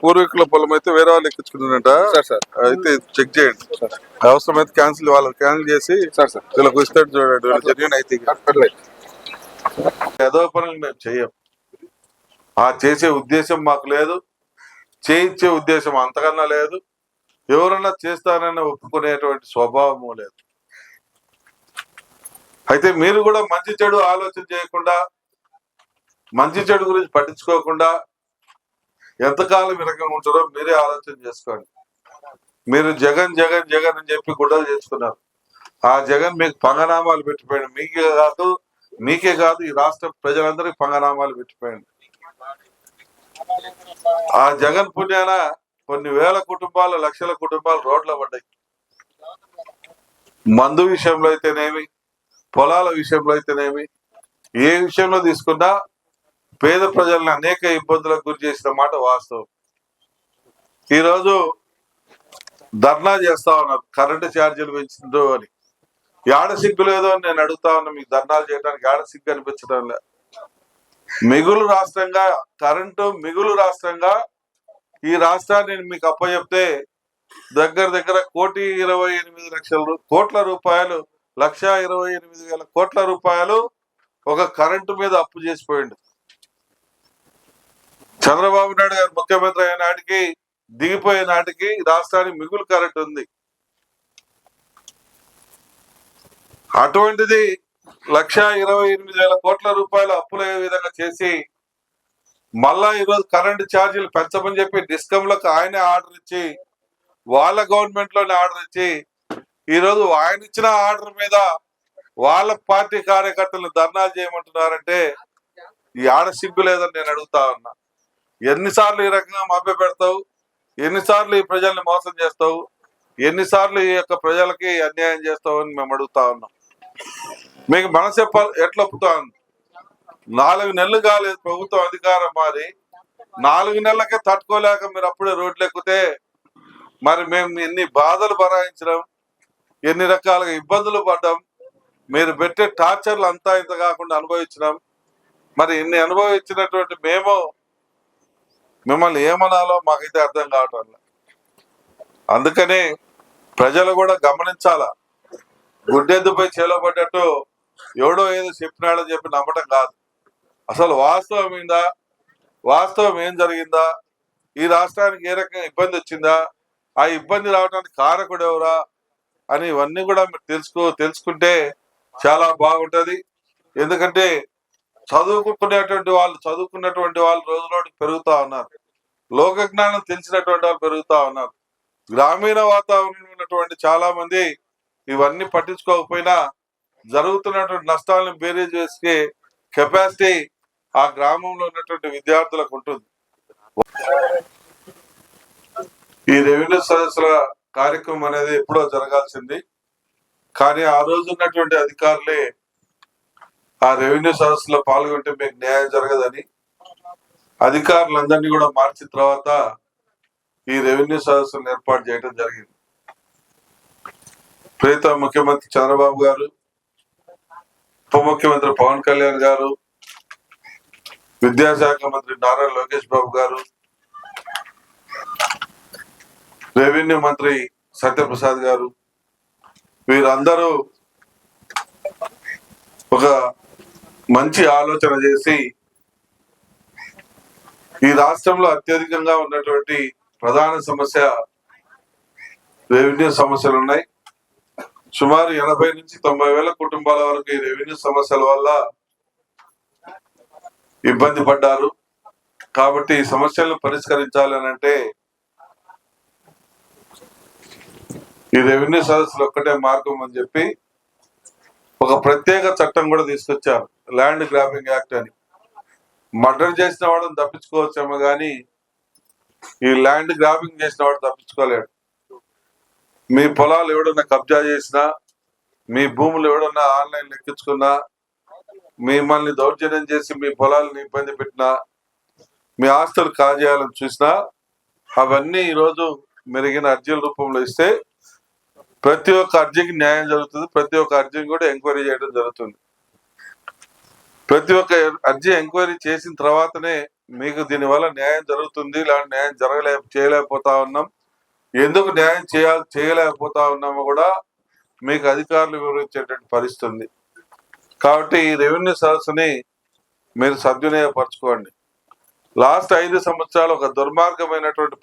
పూర్వీకుల పొలం అయితే వేరే వాళ్ళు ఎక్కించుకున్నారంట. అయితే చెక్ చేయండి. అవసరం అయితే క్యాన్సిల్ వాళ్ళకి క్యాన్సిల్ చేసి వీళ్ళకి ఇస్తాడు చూడండి వీళ్ళు జెన్యున్ అయితే. ఏదో పనులు మేము చెయ్యం ఆ చేసే ఉద్దేశం మాకు లేదు చేయించే ఉద్దేశం అంతకన్నా లేదు ఎవరన్నా చేస్తారని ఒప్పుకునేటువంటి స్వభావము లేదు. అయితే మీరు కూడా మంచి చెడు ఆలోచన చేయకుండా మంచి చెడు గురించి పట్టించుకోకుండా ఎంతకాలం ఈ రకంగా ఉంటారో మీరే ఆలోచన చేసుకోండి. మీరు జగన్ జగన్ జగన్ అని చెప్పి గుడ్డలు చేసుకున్నారు ఆ జగన్ మీకు పంగనామాలు పెట్టిపోయాడు. మీకే కాదు మీకే కాదు ఈ రాష్ట్ర ప్రజలందరికీ పంగనామాలు పెట్టిపోయాడు. ఆ జగన్ పుణ్యాన కొన్ని వేల కుటుంబాలు లక్షల కుటుంబాలు రోడ్ల పడ్డాయి. మందు విషయంలో అయితేనేమి పొలాల విషయంలో అయితేనేమి ఏ విషయంలో తీసుకున్నా పేద ప్రజల్ని అనేక ఇబ్బందులకు గురి చేసిన మాట వాస్తవం. ఈరోజు ధర్నా చేస్తా ఉన్నారు కరెంటు ఛార్జీలు పెంచిందో అని. ఏడ సిగ్గు లేదో అని నేను అడుగుతా ఉన్నా మీకు ధర్నాలు చేయడానికి ఏడ సిగ్గు అనిపించడం లే. మిగులు రాష్ట్రంగా కరెంటు మిగులు రాష్ట్రంగా ఈ రాష్ట్రాన్ని మీకు అప్పచెప్తే దగ్గర దగ్గర కోటి ఇరవై ఎనిమిది లక్షల కోట్ల రూపాయలు లక్ష ఇరవై ఎనిమిది వేల కోట్ల రూపాయలు ఒక కరెంటు మీద అప్పు చేసిపోయిండు చంద్రబాబు నాయుడు గారు ముఖ్యమంత్రి అయిన నాటికి దిగిపోయే నాటికి రాష్ట్రానికి మిగులు కరెంట్ ఉంది. అటువంటిది లక్ష ఇరవై ఎనిమిది వేల కోట్ల రూపాయలు అప్పులు అయ్యే విధంగా చేసి మళ్ళా ఈరోజు కరెంటు ఛార్జీలు పెంచమని చెప్పి డిస్కంలకు ఆయనే ఆర్డర్ ఇచ్చి వాళ్ళ గవర్నమెంట్లోనే ఆర్డర్ ఇచ్చి ఈరోజు ఆయన ఇచ్చిన ఆర్డర్ మీద వాళ్ళ పార్టీ కార్యకర్తలను ధర్నాలు చేయమంటున్నారంటే ఈ ఆడ సిగ్గు లేదని నేను అడుగుతా ఉన్నా. ఎన్నిసార్లు ఈ రకంగా మభ్య పెడతావు? ఎన్నిసార్లు ఈ ప్రజల్ని మోసం చేస్తావు? ఎన్నిసార్లు ఈ యొక్క ప్రజలకి అన్యాయం చేస్తావు అని మేము అడుగుతా ఉన్నాం. మీకు మనసు ఎప్ప- ఎట్లా ఒప్పుతా ఉంది? నాలుగు నెలలు కాలేదు ప్రభుత్వం అధికారం మారి నాలుగు నెలలకే తట్టుకోలేక మీరు అప్పుడే రోడ్లు ఎక్కితే మరి మేము ఎన్ని బాధలు భరాయించడం ఎన్ని రకాలుగా ఇబ్బందులు పడ్డాం? మీరు పెట్టే టార్చర్లు అంతా ఇంత కాకుండా అనుభవించినాం మరి ఇన్ని అనుభవించినటువంటి మేము మిమ్మల్ని ఏమనాలో మాకైతే అర్థం కావటం అందుకనే ప్రజలు కూడా గమనించాలా? గుడ్డెద్దుపై చేలబడ్డట్టు ఎవడో ఏదో చెప్పినాడని చెప్పి నమ్మటం కాదు. అసలు వాస్తవం ఏందా? వాస్తవం ఏం జరిగిందా? ఈ రాష్ట్రానికి ఏ రకంగా ఇబ్బంది వచ్చిందా? ఆ ఇబ్బంది రావడానికి కారకుడు ఎవరా? అని ఇవన్నీ కూడా మీరు తెలుసుకో తెలుసుకుంటే చాలా బాగుంటుంది. ఎందుకంటే చదువుకునేటువంటి వాళ్ళు చదువుకున్నటువంటి వాళ్ళు రోజు రోజుకి పెరుగుతా ఉన్నారు. లోక జ్ఞానం తెలిసినటువంటి వాళ్ళు పెరుగుతా ఉన్నారు. గ్రామీణ వాతావరణంలో ఉన్నటువంటి చాలా మంది ఇవన్నీ పట్టించుకోకపోయినా జరుగుతున్నటువంటి నష్టాలను బేరీజ్ వేసే కెపాసిటీ ఆ గ్రామంలో ఉన్నటువంటి విద్యార్థులకు ఉంటుంది. ఈ రెవెన్యూ సదస్సుల కార్యక్రమం అనేది ఎప్పుడో జరగాల్సింది. కానీ ఆ రోజు ఉన్నటువంటి అధికారులే ఆ రెవెన్యూ సదస్సులో పాల్గొంటే మీకు న్యాయం జరగదని అధికారులందరినీ కూడా మార్చిన తర్వాత ఈ రెవెన్యూ సదస్సులను ఏర్పాటు చేయడం జరిగింది. ప్రీత ముఖ్యమంత్రి చంద్రబాబు గారు ఉప ముఖ్యమంత్రి పవన్ కళ్యాణ్ గారు విద్యాశాఖ మంత్రి నారా లోకేష్ బాబు గారు రెవెన్యూ మంత్రి సత్యప్రసాద్ గారు వీరందరూ ఒక మంచి ఆలోచన చేసి ఈ రాష్ట్రంలో అత్యధికంగా ఉన్నటువంటి ప్రధాన సమస్య రెవెన్యూ సమస్యలు ఉన్నాయి. సుమారు ఎనభై నుంచి తొంభై వేల కుటుంబాల వరకు ఈ రెవెన్యూ సమస్యల వల్ల ఇబ్బంది పడ్డారు. కాబట్టి ఈ సమస్యలను పరిష్కరించాలి అంటే ఈ రెవెన్యూ సదస్సులు ఒక్కటే మార్గం అని చెప్పి ఒక ప్రత్యేక చట్టం కూడా తీసుకొచ్చారు. ల్యాండ్ గ్రాబింగ్ యాక్ట్ అని. మర్డర్ చేసిన వాడు తప్పించుకోవచ్చేమో కానీ ఈ ల్యాండ్ గ్రాబింగ్ చేసిన వాడు తప్పించుకోలేడు. మీ పొలాలు ఎవడన్నా కబ్జా చేసినా మీ భూములు ఎవడన్నా ఆన్లైన్ లెక్కించుకున్నా మిమ్మల్ని దౌర్జన్యం చేసి మీ పొలాలను ఇబ్బంది పెట్టినా మీ ఆస్తులు కాజేయాలని చూసినా అవన్నీ ఈరోజు మెరుగిన అర్జీల రూపంలో ఇస్తే ప్రతి ఒక్క అర్జీకి న్యాయం జరుగుతుంది ప్రతి ఒక్క అర్జీని కూడా ఎంక్వైరీ చేయడం జరుగుతుంది. ప్రతి ఒక్క అర్జీ ఎంక్వైరీ చేసిన తర్వాతనే మీకు దీనివల్ల న్యాయం జరుగుతుంది ఇలాంటి న్యాయం జరగలే చేయలేకపోతా ఉన్నాం. ఎందుకు న్యాయం చేయాలి చేయలేకపోతా ఉన్నామో కూడా మీకు అధికారులు వివరించేటువంటి పరిస్థితి ఉంది. కాబట్టి ఈ రెవెన్యూ సదస్సుని మీరు సద్వినియోగపరచుకోండి. లాస్ట్ ఐదు సంవత్సరాలు ఒక దుర్మార్గమైనటువంటి